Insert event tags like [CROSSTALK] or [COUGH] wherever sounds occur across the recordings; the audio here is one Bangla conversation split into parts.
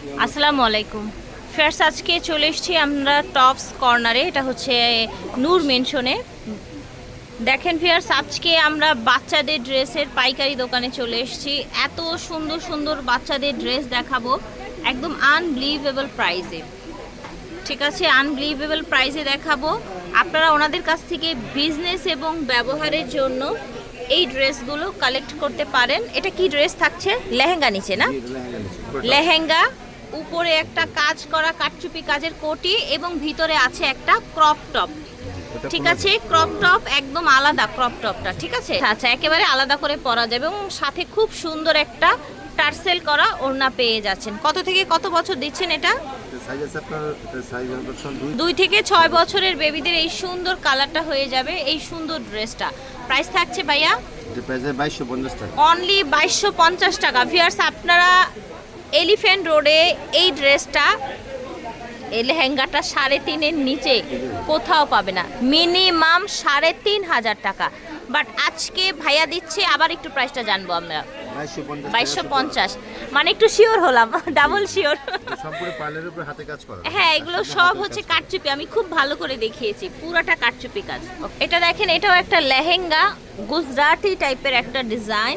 আসসালামু আলাইকুম। ফ্রেন্ডস আজকে চলে এসেছি আমরা টপস কর্নারে এটা হচ্ছে নূর মেনশনে। দেখেন ফিয়ার্স আজকে আমরা বাচ্চাদের ড্রেসের পাইকারি দোকানে চলে এসেছি। এত সুন্দর সুন্দর বাচ্চাদের ড্রেস দেখাবো একদম আনবিলিভেবল প্রাইসে ঠিক আছে আনবিলিভেবল প্রাইসে দেখাবো। আপনারা ওনাদের কাছ থেকে বিজনেস এবং ব্যবহারের জন্য এই ড্রেসগুলো কালেক্ট করতে পারেন। এটা কি ড্রেস থাকছে? লেহেঙ্গা নিচে না? লেহেঙ্গা উপরে একটা কাজ করা কাটচুপি কাজের কোটি এবং ভিতরে আছে একটা ক্রপ টপ। ঠিক আছে ক্রপ টপ একদম আলাদা ক্রপ টপটা ঠিক আছে? আচ্ছা একেবারে আলাদা করে পরা যাবে এবং সাথে খুব সুন্দর একটা টার্সেল করা ওড়না পেয়ে যাচ্ছেন। কত থেকে কত বছর দিচ্ছেন এটা? দুই। থেকে ছয় বছরের বেবিদের এই সুন্দর কালারটা হয়ে যাবে এই সুন্দর ড্রেসটা প্রাইস থাকছে ভাইয়া? অনলি বাইশশো পঞ্চাশ টাকা। ভিয়ার্স আপনারা এলিফ্যান্ট রোডে এই ড্রেসটা এই লেহেঙ্গাটা সাড়ে তিনের নিচে কোথাও পাবে না। মিনিমাম সাড়ে তিন হাজার টাকা। বাট আজকে ভাইয়া দিচ্ছে আবার একটু প্রাইসটা জানব আমরা। বাইশশো পঞ্চাশ মানে একটু শিওর হলাম [LAUGHS] ডাবল শিওর হ্যাঁ এগুলো সব হচ্ছে কাটচুপি আমি খুব ভালো করে দেখিয়েছি পুরোটা কাটচুপি কাজ। এটা দেখেন এটাও একটা লেহেঙ্গা গুজরাটি টাইপের একটা ডিজাইন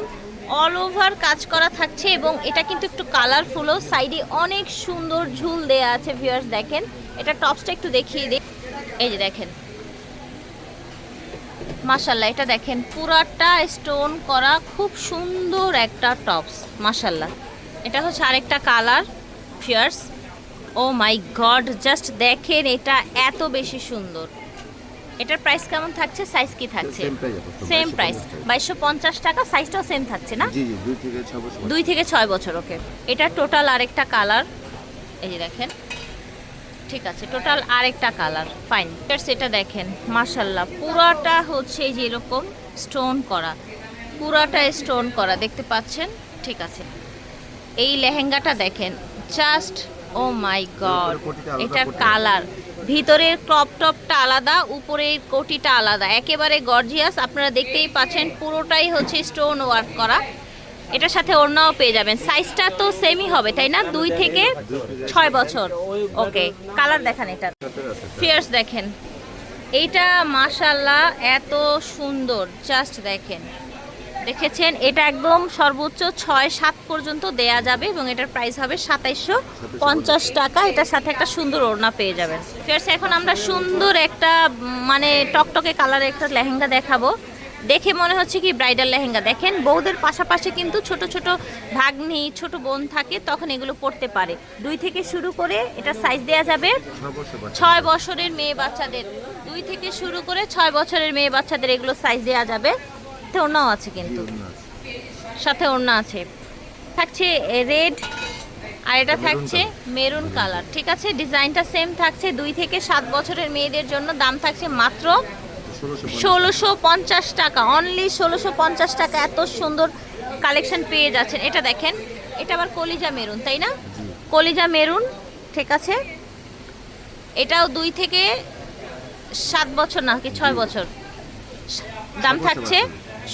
অল ওভার কাজ করা থাকছে এবং এটা কিন্তু একটু কালারফুলও সাইডে অনেক সুন্দর ঝুল দেয়া আছে ভিউয়ার্স দেখেন। এটা টপসটা একটু দেখিয়ে দিই। এই যে দেখেন। মাশাল্লাহ এটা দেখেন। পুরাটা স্টোন করা খুব সুন্দর একটা টপস মাশাল্লাহ এটা হচ্ছে আরেকটা colour fierce oh my god just দেখেন এটা এত বেশি সুন্দর। এটার প্রাইস কেমন থাকছে? সাইজ কি থাকছে? সেম প্রাইস 2250 বাইশশো পঞ্চাশ টাকা। সাইজটাও সেম থাকছে না? দুই থেকে দুই থেকে ছয় বছর ওকে এটা টোটাল আরেকটা কালার এই যে দেখেন। ঠিক আছে টোটাল আরেকটা কালার ফাইন সেটা দেখেন মার্শাল্লাহ পুরাটা হচ্ছে এই যে এরকম স্টোন করা। পুরাটা স্টোন করা দেখতে পাচ্ছেন? ঠিক আছে। এই লেহেঙ্গাটা দেখেন জাস্ট ও মাই গড এটার কালার। ভিতরের ক্রপ টপটা আলাদা উপরের কোটিটা আলাদা। একেবারে গর্জিয়াস আপনারা দেখতেই পাচ্ছেন পুরোটাই হচ্ছে স্টোন ওয়ার্ক করা। এটার সাথে ওড়নাও পেয়ে যাবেন। সাইজটা তো সেমই হবে তাই না? দুই থেকে ছয় বছর। ওকে কালার দেখান এটা ফিয়ার্স দেখেন। এইটা মাশাল্লাহ এত সুন্দর। জাস্ট দেখেন। দেখেছেন, এটা একদম সর্বোচ্চ ছয় সাত পর্যন্ত দেয়া যাবে এবং এটার প্রাইস হবে সাতাইশশো পঞ্চাশ টাকা। এটার সাথে একটা সুন্দর ওড়না পেয়ে যাবেন। ফিয়ার্স এখন আমরা সুন্দর একটা মানে টকটকে কালারের একটা লেহেঙ্গা দেখাবো। দেখে মনে হচ্ছে কি ব্রাইডাল লেহেঙ্গা। দেখেন, বউদের পাশাপাশি কিন্তু ছোট ছোট ভাগ্নি, ছোট বোন থাকে, তখন এগুলো পড়তে পারে। দুই থেকে শুরু করে এটা সাইজ দেয়া যাবে ছয় বছরের মেয়ে বাচ্চাদের। দুই থেকে শুরু করে ছয় বছরের মেয়ে বাচ্চাদের এগুলো সাইজ দেওয়া যাবে। সাথে ওড়নাও আছে কিন্তু। সাথে ওড়না আছে। থাকছে রেড আর এটা থাকছে মেরুন কালার। ঠিক আছে ডিজাইনটা সেম থাকছে দুই থেকে সাত বছরের মেয়েদের জন্য। দাম থাকছে মাত্র ষোলোশো পঞ্চাশ টাকা। অনলি ষোলোশো পঞ্চাশ টাকা। এত সুন্দর কালেকশন পেয়ে যাচ্ছেন। এটা দেখেন এটা আবার কলিজা মেরুন তাই না? কলিজা মেরুন ঠিক আছে। এটাও দুই থেকে সাত বছর না কি ছয় বছর। দাম থাকছে।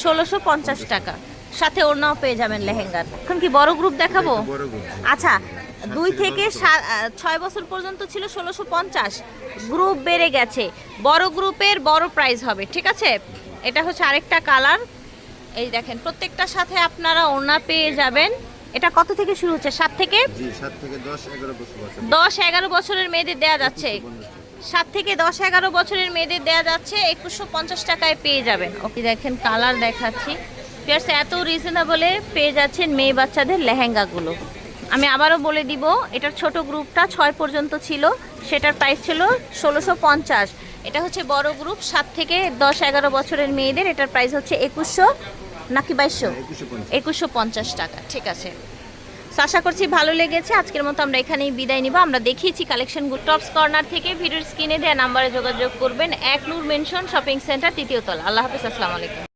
ষোলোশো পঞ্চাশ টাকা। সাথে ওড়নাও পেয়ে যাবেন লেহেঙ্গার। এখন কি বড় গ্রুপ দেখাবো। আচ্ছা দুই থেকে ছয় বছর পর্যন্ত ছিল ষোলোশো পঞ্চাশ। গ্রুপ বেড়ে গেছে। বড় গ্রুপের বড় প্রাইস হবে ঠিক আছে? এটা হচ্ছে আরেকটা কালার এই দেখেন প্রত্যেকটার সাথে আপনারা ওড়না পেয়ে যাবেন। এটা কত থেকে শুরু হচ্ছে? সাত থেকে? দশ এগারো বছরের মেয়েদের দেয়া যাচ্ছে। সাত থেকে দশ এগারো বছরের মেয়েদের দেয়া যাচ্ছে একুশশো পঞ্চাশ টাকায় পেয়ে যাবেন। ওকে দেখেন কালার দেখাচ্ছি। ফিয়ার্স এত রিজনেবলে পেয়ে যাচ্ছেন মেয়ে বাচ্চাদের লেহেঙ্গাগুলো। আমি আবারও বলে দিব এটার ছোট গ্রুপটা ছয় পর্যন্ত ছিল সেটার প্রাইস ছিল ষোলোশো পঞ্চাশ। এটা হচ্ছে বড় গ্রুপ সাত থেকে দশ এগারো বছরের মেয়েদের এটার প্রাইস হচ্ছে একুশশো নাকি বাইশশো? একুশশো পঞ্চাশ। একুশশো পঞ্চাশ টাকা ঠিক আছে। আশা করছি ভালো লেগেছে। আজকের মতো আমরা এখানেই বিদায় নিব। আমরা দেখিয়েছি কালেকশন টপস কর্নার থেকে। ভিডিওর স্ক্রিনে দেওয়া নাম্বারে যোগাযোগ করবেন। এক নূর মেনশন শপিং সেন্টার তৃতীয় তলা। আল্লাহ হাফিজ, আসসালামু আলাইকুম।